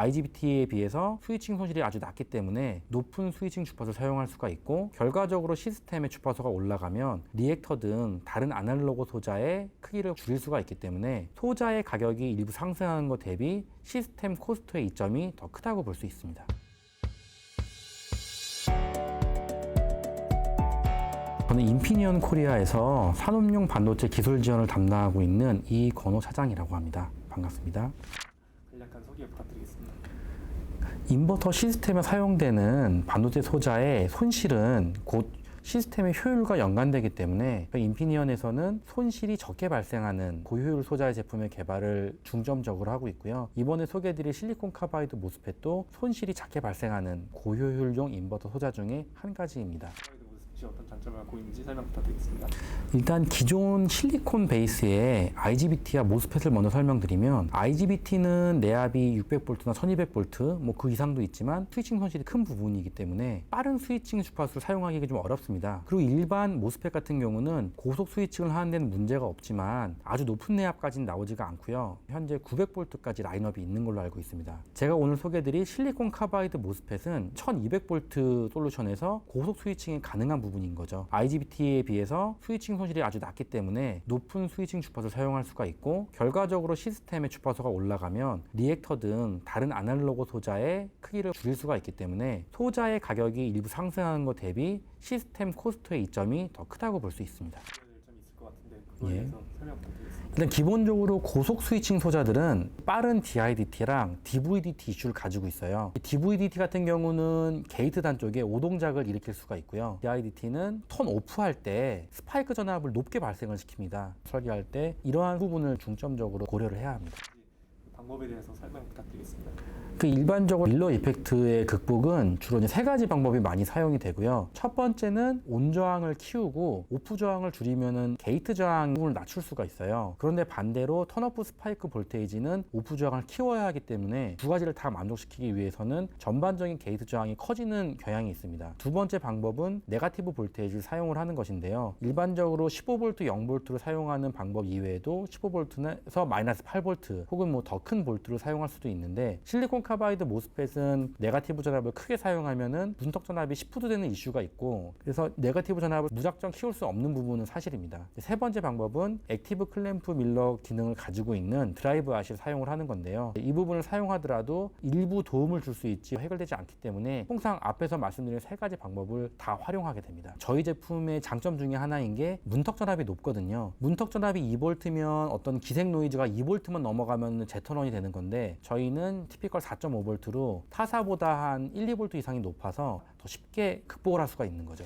IGBT에 비해서 스위칭 손실이 아주 낮기 때문에 높은 스위칭 주파수를 사용할 수가 있고 결과적으로 시스템의 주파수가 올라가면 리액터 등 다른 아날로그 소자의 크기를 줄일 수가 있기 때문에 소자의 가격이 일부 상승하는 것 대비 시스템 코스트의 이점이 더 크다고 볼 수 있습니다. 저는 인피니언 코리아에서 산업용 반도체 기술 지원을 담당하고 있는 이건호 차장이라고 합니다. 반갑습니다. 인버터 시스템에 사용되는 반도체 소자의 손실은 곧 시스템의 효율과 연관되기 때문에 인피니언에서는 손실이 적게 발생하는 고효율 소자의 제품의 개발을 중점적으로 하고 있고요. 이번에 소개해드릴 실리콘 카바이드 모스펫도 손실이 작게 발생하는 고효율용 인버터 소자 중에 한 가지입니다. 모스펫이 어떤 장점을 갖고 있는지 설명 부탁드리겠습니다. 일단 기존 실리콘 베이스의 IGBT와 모스펫을 먼저 설명드리면 IGBT는 내압이 600V나 1200V 뭐 그 이상도 있지만 스위칭 손실이 큰 부분이기 때문에 빠른 스위칭 주파수를 사용하기가 좀 어렵습니다. 그리고 일반 모스펫 같은 경우는 고속 스위칭을 하는 데는 문제가 없지만 아주 높은 내압까지는 나오지가 않고요. 현재 900V까지 라인업이 있는 걸로 알고 있습니다. 제가 오늘 소개드릴 실리콘 카바이드 모스펫은 1200V 솔루션에서 고속 스위칭이 가능한 부분 인 거죠. IGBT에 비해서 스위칭 손실이 아주 낮기 때문에 높은 스위칭 주파수를 사용할 수가 있고 결과적으로 시스템의 주파수가 올라가면 리액터 등 다른 아날로그 소자의 크기를 줄일 수가 있기 때문에 소자의 가격이 일부 상승하는 것 대비 시스템 코스트의 이점이 더 크다고 볼 수 있습니다. 예. 설명. 일단 기본적으로 고속 스위칭 소자들은 빠른 DIDT랑 DVDT 이슈를 가지고 있어요. DVDT 같은 경우는 게이트 단 쪽에 오동작을 일으킬 수가 있고요. DIDT는 턴 오프할 때 스파이크 전압을 높게 발생을 시킵니다. 설계할 때 이러한 부분을 중점적으로 고려를 해야 합니다. 그 방법에 대해서 설명 부탁드리겠습니다. 그 일반적으로 밀러 이펙트의 극복은 주로 이제 세 가지 방법이 많이 사용이 되고요. 첫 번째는 온 저항을 키우고 오프 저항을 줄이면은 게이트 저항 부분을 낮출 수가 있어요. 그런데 반대로 턴오프 스파이크 볼테이지는 오프 저항을 키워야 하기 때문에 두 가지를 다 만족시키기 위해서는 전반적인 게이트 저항이 커지는 경향이 있습니다. 두 번째 방법은 네가티브 볼테이지를 사용을 하는 것인데요. 일반적으로 15V, 0V를 사용하는 방법 이외에도 15V에서 마이너스 8V 혹은 뭐더 큰 볼트를 사용할 수도 있는데 실리콘 카바이드 모스펫은 네가티브 전압을 크게 사용하면은 분턱 전압이 10푸드 되는 이슈가 있고 그래서 네가티브 전압을 무작정 키울 수 없는 부분은 사실입니다. 세 번째 방법은 액티브 클램프 밀러 기능을 가지고 있는 드라이브 아시를 사용을 하는 건데요. 이 부분을 사용하더라도 일부 도움을 줄 수 있지 해결되지 않기 때문에 통상 앞에서 말씀드린 세 가지 방법을 다 활용하게 됩니다. 저희 제품의 장점 중에 하나인 게 문턱 전압이 높거든요. 문턱 전압이 2V면 어떤 기생 노이즈가 2V만 넘어가면 제턴 원이 되는 건데 저희는 티피컬 4.5V로 타사보다 한 1, 2V 이상이 높아서 더 쉽게 극복을 할 수가 있는 거죠.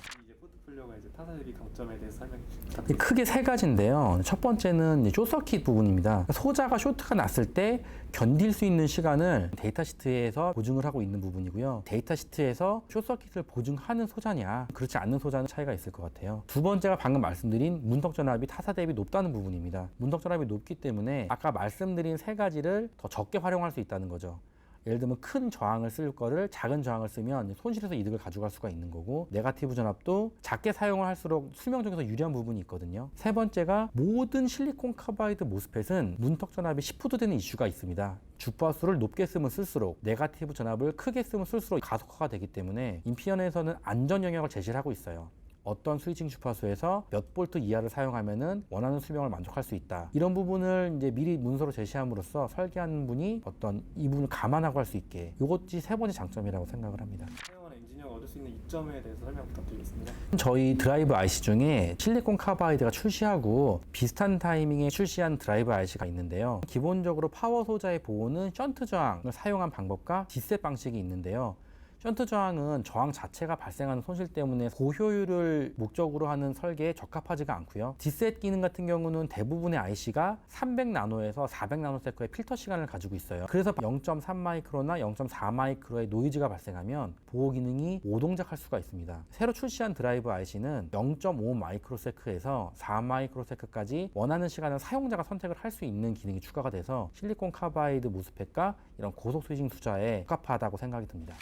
타사 대비 강점에 대해서 설명 이 부탁드립니다. 크게 세 가지인데요. 첫 번째는 쇼서킷 부분입니다. 소자가 쇼트가 났을 때 견딜 수 있는 시간을 데이터 시트에서 보증을 하고 있는 부분이고요. 데이터 시트에서 쇼서킷을 보증하는 소자냐, 그렇지 않는 소자는 차이가 있을 것 같아요. 두 번째가 방금 말씀드린 문턱 전압이 타사 대비 높다는 부분입니다. 문턱 전압이 높기 때문에 아까 말씀드린 세 가지를 더 적게 활용할 수 있다는 거죠. 예를 들면 큰 저항을 쓸 거를 작은 저항을 쓰면 손실에서 이득을 가져갈 수가 있는 거고 네가티브 전압도 작게 사용을 할수록 수명적에서 유리한 부분이 있거든요. 세 번째가 모든 실리콘 카바이드 모스펫은 문턱 전압이 10푸드 되는 이슈가 있습니다. 주파수를 높게 쓰면 쓸수록 네가티브 전압을 크게 쓰면 쓸수록 가속화가 되기 때문에 인피언에서는 안전 영역을 제시를 하고 있어요. 어떤 스위칭 주파수에서 몇 볼트 이하를 사용하면은 원하는 수명을 만족할 수 있다. 이런 부분을 이제 미리 문서로 제시함으로써 설계하는 분이 어떤 이 부분을 감안하고 할 수 있게 이것이 세 번째 장점이라고 생각을 합니다. 엔지니어가 얻을 수 있는 이점에 대해서 설명 부탁드리겠습니다. 저희 드라이브 IC 중에 실리콘 카바이드가 출시하고 비슷한 타이밍에 출시한 드라이브 IC가 있는데요. 기본적으로 파워 소자의 보호는 션트 저항을 사용한 방법과 디셋 방식이 있는데요. 션트 저항은 저항 자체가 발생하는 손실 때문에 고효율을 목적으로 하는 설계에 적합하지가 않고요. 디셋 기능 같은 경우는 대부분의 IC가 300나노에서 400나노세커의 필터 시간을 가지고 있어요. 그래서 0.3 마이크로나 0.4 마이크로의 노이즈가 발생하면 보호 기능이 오동작할 수가 있습니다. 새로 출시한 드라이브 IC는 0.5 마이크로세크에서 4 마이크로세크까지 원하는 시간을 사용자가 선택을 할 수 있는 기능이 추가가 돼서 실리콘 카바이드 모스펫과 이런 고속 스위칭 투자에 적합하다고 생각이 듭니다.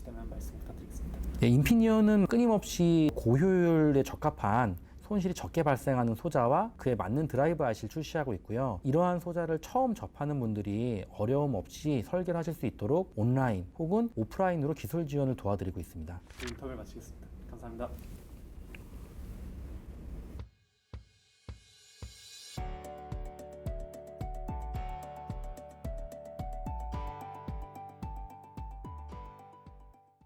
있으시다면 말씀 부탁드리겠습니다. 예, 인피니언은 끊임없이 고효율에 적합한 손실이 적게 발생하는 소자와 그에 맞는 드라이브 IC를 출시하고 있고요. 이러한 소자를 처음 접하는 분들이 어려움 없이 설계를 하실 수 있도록 온라인 혹은 오프라인으로 기술 지원을 도와드리고 있습니다. 그 인터뷰를 마치겠습니다. 감사합니다.